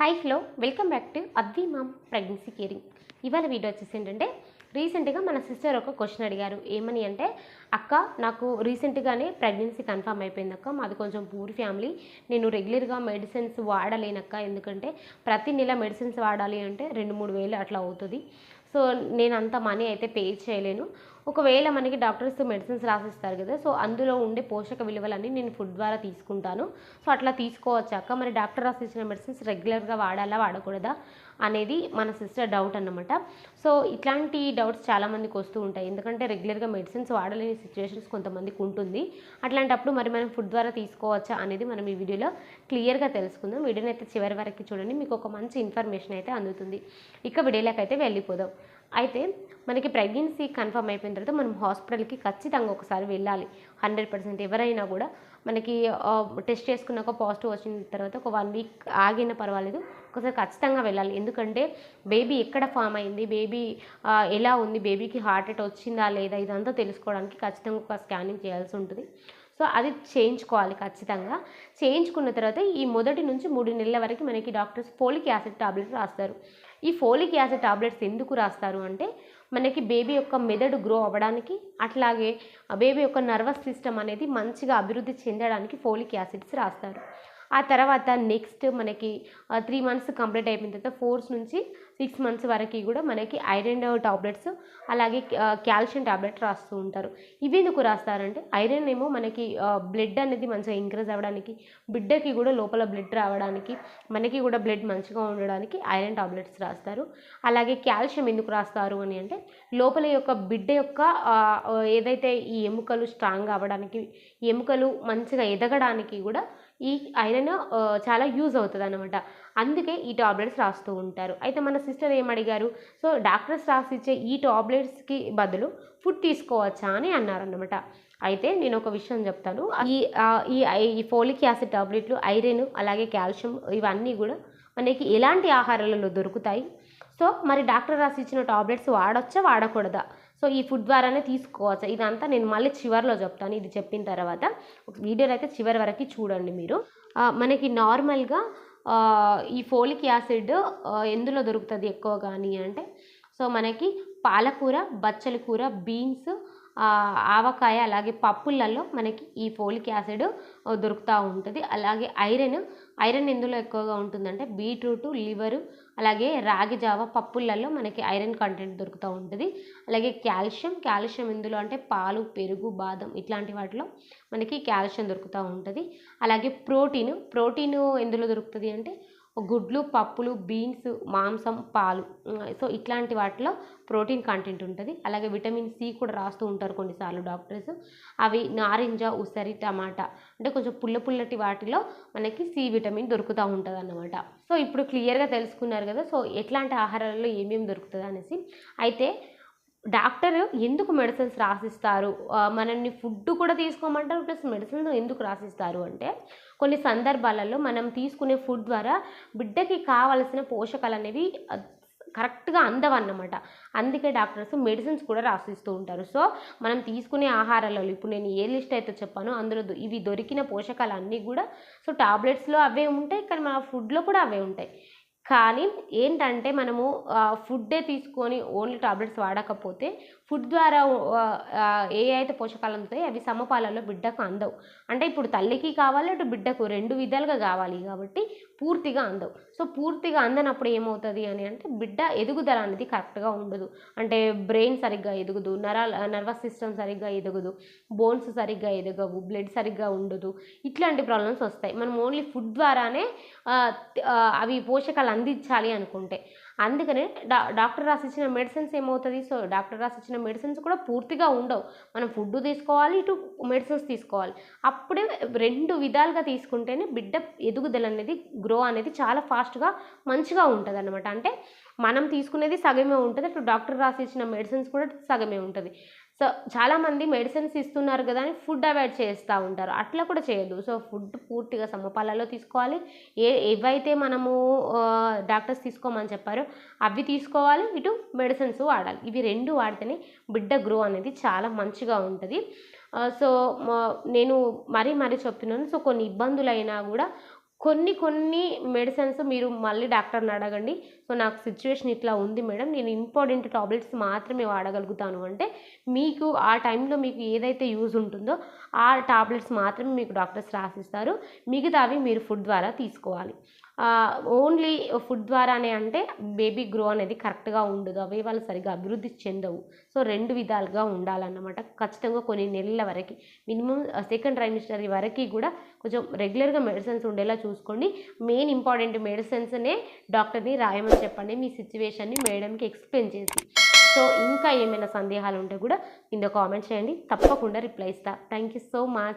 Hi hello welcome back to Advi mom pregnancy caring ఇవాళ video వచ్చేసి ఏంటంటే రీసెంట్గా మన సిస్టర్ ఒక క్వశ్చన్ అడిగారు. ఏమని అంటే అక్క నాకు రీసెంట్గానే ప్రెగ్నెన్సీ కన్ఫర్మ్ అయిపోయింది అక్క. మాది కొంచెం పూర్ ఫ్యామిలీ నేను రెగ్యులర్గా మెడిసిన్స్ వాడలేనక్క ఎందుకంటే ప్రతి నెల మెడిసిన్స్ వాడాలి అంటే రెండు మూడు వేలు అట్లా అవుతుంది. సో నేను అంత మనీ అయితే పే చేయలేను. ఒకవేళ మనకి డాక్టర్స్ మెడిసిన్స్ రాసిస్తారు కదా సో అందులో ఉండే పోషక విలువలన్నీ నేను ఫుడ్ ద్వారా తీసుకుంటాను. సో అట్లా తీసుకోవచ్చాక మరి డాక్టర్ రాసిచ్చిన మెడిసిన్స్ రెగ్యులర్గా వాడాలా వాడకూడదా అనేది మన సిస్టర్ డౌట్ అన్నమాట. సో ఇట్లాంటి డౌట్స్ చాలామందికి వస్తూ ఉంటాయి. ఎందుకంటే రెగ్యులర్గా మెడిసిన్స్ వాడలేని సిచ్యువేషన్స్ కొంతమందికి ఉంటుంది. అట్లాంటప్పుడు మరి మనం ఫుడ్ ద్వారా తీసుకోవచ్చా అనేది మనం ఈ వీడియోలో క్లియర్గా తెలుసుకుందాం. వీడియోని అయితే చివరి వరకు చూడండి. మీకు ఒక మంచి ఇన్ఫర్మేషన్ అయితే అందుతుంది. ఇక వీడియోలోకి అయితే వెళ్ళిపోదాం. అయితే మనకి ప్రెగ్నెన్సీ కన్ఫర్మ్ అయిపోయిన తర్వాత మనం హాస్పిటల్కి ఖచ్చితంగా ఒకసారి వెళ్ళాలి. హండ్రెడ్ పర్సెంట్ ఎవరైనా కూడా మనకి టెస్ట్ చేసుకున్న ఒక పాజిటివ్ వచ్చిన తర్వాత ఒక వన్ వీక్ ఆగిన పర్వాలేదు. ఒకసారి ఖచ్చితంగా వెళ్ళాలి. ఎందుకంటే బేబీ ఎక్కడ ఫామ్ అయింది? బేబీ ఎలా ఉంది? బేబీకి హార్ట్ అటాక్ వచ్చిందా లేదా? ఇదంతా తెలుసుకోవడానికి ఖచ్చితంగా ఒక స్కానింగ్ చేయాల్సి ఉంటుంది. సో అది చేయించుకోవాలి ఖచ్చితంగా. చేయించుకున్న తర్వాత ఈ మొదటి నుంచి మూడు నెలల వరకు మనకి డాక్టర్స్ ఫోలిక్ యాసిడ్ టాబ్లెట్స్ రాస్తారు. ఈ ఫోలిక్ యాసిడ్ టాబ్లెట్స్ ఎందుకు రాస్తారు అంటే మనకి బేబీ యొక్క మెదడు గ్రో అవ్వడానికి అట్లాగే బేబీ యొక్క నర్వస్ సిస్టమ్ అనేది మంచిగా అభివృద్ధి చెందడానికి ఫోలిక్ యాసిడ్స్ రాస్తారు. ఆ తర్వాత నెక్స్ట్ మనకి త్రీ మంత్స్ కంప్లీట్ అయిపోయిన తర్వాత ఫోర్స్ నుంచి సిక్స్ మంత్స్ వరకు కూడా మనకి ఐరన్ టాబ్లెట్స్ అలాగే కాల్షియం టాబ్లెట్ రాస్తూ ఉంటారు. ఇవి ఎందుకు రాస్తారంటే ఐరన్ ఏమో మనకి బ్లడ్ అనేది మంచిగా ఇంక్రీజ్ అవ్వడానికి బిడ్డకి కూడా లోపల బ్లడ్ రావడానికి మనకి కూడా బ్లడ్ మంచిగా ఉండడానికి ఐరన్ టాబ్లెట్స్ రాస్తారు. అలాగే కాల్షియం ఎందుకు రాస్తారు అని అంటే లోపల యొక్క బిడ్డ యొక్క ఏదైతే ఈ ఎముకలు స్ట్రాంగ్ అవ్వడానికి ఎముకలు మంచిగా ఎదగడానికి కూడా ఈ ఐరన్ చాలా యూజ్ అవుతుంది అనమాట అందుకే ఈ టాబ్లెట్స్ రాస్తూ ఉంటారు. అయితే మన సిస్టర్ ఏమడిగారు? సో డాక్టర్స్ రాసిచ్చే ఈ టాబ్లెట్స్కి బదులు ఫుడ్ తీసుకోవచ్చా అని అన్నారనమాట అయితే నేను ఒక విషయం చెప్తాను. ఈ ఈ ఈ ఫోలిక్ యాసిడ్ టాబ్లెట్లు ఐరన్ అలాగే కాల్షియం ఇవన్నీ కూడా మనకి ఎలాంటి ఆహారాలలో దొరుకుతాయి? సో మరి డాక్టర్ రాసి ఇచ్చిన టాబ్లెట్స్ వాడొచ్చా వాడకూడదా? సో ఈ ఫుడ్ ద్వారానే తీసుకోవచ్చు ఇదంతా నేను మళ్ళీ చివరిలో చెప్తాను ఇది చెప్పిన తర్వాత. వీడియోలో అయితే చివరి వరకు చూడండి మీరు. మనకి నార్మల్గా ఈ ఫోలిక్ యాసిడ్ ఎందులో దొరుకుతుంది ఎక్కువ కానీ అంటే సో మనకి పాలకూర బచ్చల కూర బీన్స్ ఆవకాయ అలాగే పప్పులలో మనకి ఈ ఫోలిక్ యాసిడ్ దొరుకుతూ ఉంటుంది. అలాగే ఐరన్ ఐరన్ ఎందులో ఎక్కువగా ఉంటుందంటే బీట్రూట్ లివరు అలాగే రాగి జావ పప్పులలో మనకి ఐరన్ కంటెంట్ దొరుకుతూ ఉంటుంది. అలాగే కాల్షియం కాల్షియం ఎందులో అంటే పాలు పెరుగు బాదం ఇట్లాంటి వాటిలో మనకి కాల్షియం దొరుకుతూ ఉంటుంది. అలాగే ప్రోటీన్ ప్రోటీన్ ఎందులో దొరుకుతుంది అంటే గుడ్లు పప్పులు బీన్స్ మాంసం పాలు సో ఇట్లాంటి వాటిలో ప్రోటీన్ కంటెంట్ ఉంటుంది. అలాగే విటమిన్ సి కూడా రాస్తూ ఉంటారు కొన్నిసార్లు డాక్టర్స్. అవి నారింజ ఉసరి టమాటా అంటే కొంచెం పుల్ల పుల్లటి వాటిలో మనకి సి విటమిన్ దొరుకుతూ ఉంటుంది అన్నమాట సో ఇప్పుడు క్లియర్గా తెలుసుకున్నారు కదా సో ఎట్లాంటి ఆహారాలలో ఏమేమి దొరుకుతుంది అనేసి అయితే డాక్టర్ ఎందుకు మెడిసిన్స్ రాసిస్తారు? మనల్ని ఫుడ్ కూడా తీసుకోమంటారు ప్లస్ మెడిసిన్స్ ఎందుకు రాసిస్తారు అంటే కొన్ని సందర్భాలలో మనం తీసుకునే ఫుడ్ ద్వారా బిడ్డకి కావలసిన పోషకాలు అనేవి కరెక్ట్గా అందవన్నమాట. అందుకే డాక్టర్స్ మెడిసిన్స్ కూడా రాసిస్తూ ఉంటారు. సో మనం తీసుకునే ఆహారాలలో ఇప్పుడు నేను ఏ లిస్ట్ అయితే చెప్పానో అందులో ఇవి దొరికిన పోషకాలు అన్నీ కూడా సో టాబ్లెట్స్లో అవే ఉంటాయి కానీ మన ఫుడ్లో కూడా అవే ఉంటాయి. కానీ ఏంటంటే మనము ఫుడ్డే తీసుకొని ఓన్లీ టాబ్లెట్స్ వాడకపోతే ఫుడ్ ద్వారా ఏ అయితే పోషకాలు అందుతాయి అవి సమపాలలో బిడ్డకు అందవు. అంటే ఇప్పుడు తల్లికి కావాలి అటు బిడ్డకు రెండు విధాలుగా కావాలి కాబట్టి పూర్తిగా అందవు. సో పూర్తిగా అందనప్పుడు ఏమవుతుంది అని అంటే బిడ్డ ఎదుగుదల అనేది కరెక్ట్గా ఉండదు. అంటే బ్రెయిన్ సరిగ్గా ఎదుగుదు నరాల నర్వస్ సిస్టమ్ సరిగ్గా ఎదగదు బోన్స్ సరిగ్గా ఎదగవు బ్లడ్ సరిగ్గా ఉండదు. ఇట్లాంటి ప్రాబ్లమ్స్ వస్తాయి. మనం ఓన్లీ ఫుడ్ ద్వారానే అవి పోషకాలు అందించాలి అనుకుంటే. అందుకనే డా డాక్టర్ రాసిచ్చిన మెడిసిన్స్ ఏమవుతుంది? సో డాక్టర్ రాసిచ్చిన మెడిసిన్స్ కూడా పూర్తిగా ఉండవు. మనం ఫుడ్ తీసుకోవాలి ఇటు మెడిసిన్స్ తీసుకోవాలి. అప్పుడే రెండు విధాలుగా తీసుకుంటేనే బిడ్డ ఎదుగుదల అనేది గ్రో అనేది చాలా ఫాస్ట్గా మంచిగా ఉంటుంది అనమాట అంటే మనం తీసుకునేది సగమే ఉంటుంది. అటు డాక్టర్ రాసి ఇచ్చిన మెడిసిన్స్ కూడా సగమే ఉంటుంది. సో చాలామంది మెడిసిన్స్ ఇస్తున్నారు కదా అని ఫుడ్ అవాయిడ్ చేస్తూ ఉంటారు. అట్లా కూడా చేయొద్దు. సో ఫుడ్ పూర్తిగా సమపాలలో తీసుకోవాలి. ఏ ఏవైతే మనము డాక్టర్స్ తీసుకోమని చెప్పారో అవి తీసుకోవాలి. ఇటు మెడిసిన్స్ వాడాలి. ఇవి రెండు వాడితేనే బిడ్డ గ్రో అనేది చాలా మంచిగా ఉంటుంది. సో నేను మరీ మరీ చెప్తున్నాను. సో కొన్ని ఇబ్బందులైనా కూడా కొన్ని కొన్ని మెడిసిన్స్ మీరు మళ్ళీ డాక్టర్ని అడగండి. సో నాకు సిచ్యువేషన్ ఇట్లా ఉంది మేడం. నేను ఇంపార్టెంట్ టాబ్లెట్స్ మాత్రమే వాడగలుగుతాను. అంటే మీకు ఆ టైంలో మీకు ఏదైతే యూజ్ ఉంటుందో ఆ టాబ్లెట్స్ మాత్రమే మీకు డాక్టర్స్ రాసిస్తారు. మిగతావి మీరు ఫుడ్ ద్వారా తీసుకోవాలి. ఓన్లీ ఫుడ్ ద్వారానే అంటే బేబీ గ్రో అనేది కరెక్ట్గా ఉండదు. అవయవాలు సరిగా అభివృద్ధి చెందవు. సో రెండు విధాలుగా ఉండాలన్నమాట. ఖచ్చితంగా కొన్ని నెలల వరకు మినిమం సెకండ్ ట్రైమిస్టర్ వరకు కూడా కొంచెం రెగ్యులర్గా మెడిసిన్స్ ఉండేలా చూసుకోండి. మెయిన్ ఇంపార్టెంట్ మెడిసిన్స్నే డాక్టర్ని రాయమని చెప్పండి. మీ సిచ్యువేషన్ని మేడంకి ఎక్స్ప్లెయిన్ చేసి. సో ఇంకా ఏమైనా సందేహాలు ఉంటే కూడా కింద కామెంట్ చేయండి. తప్పకుండా రిప్లై ఇస్తా. Thank you so much.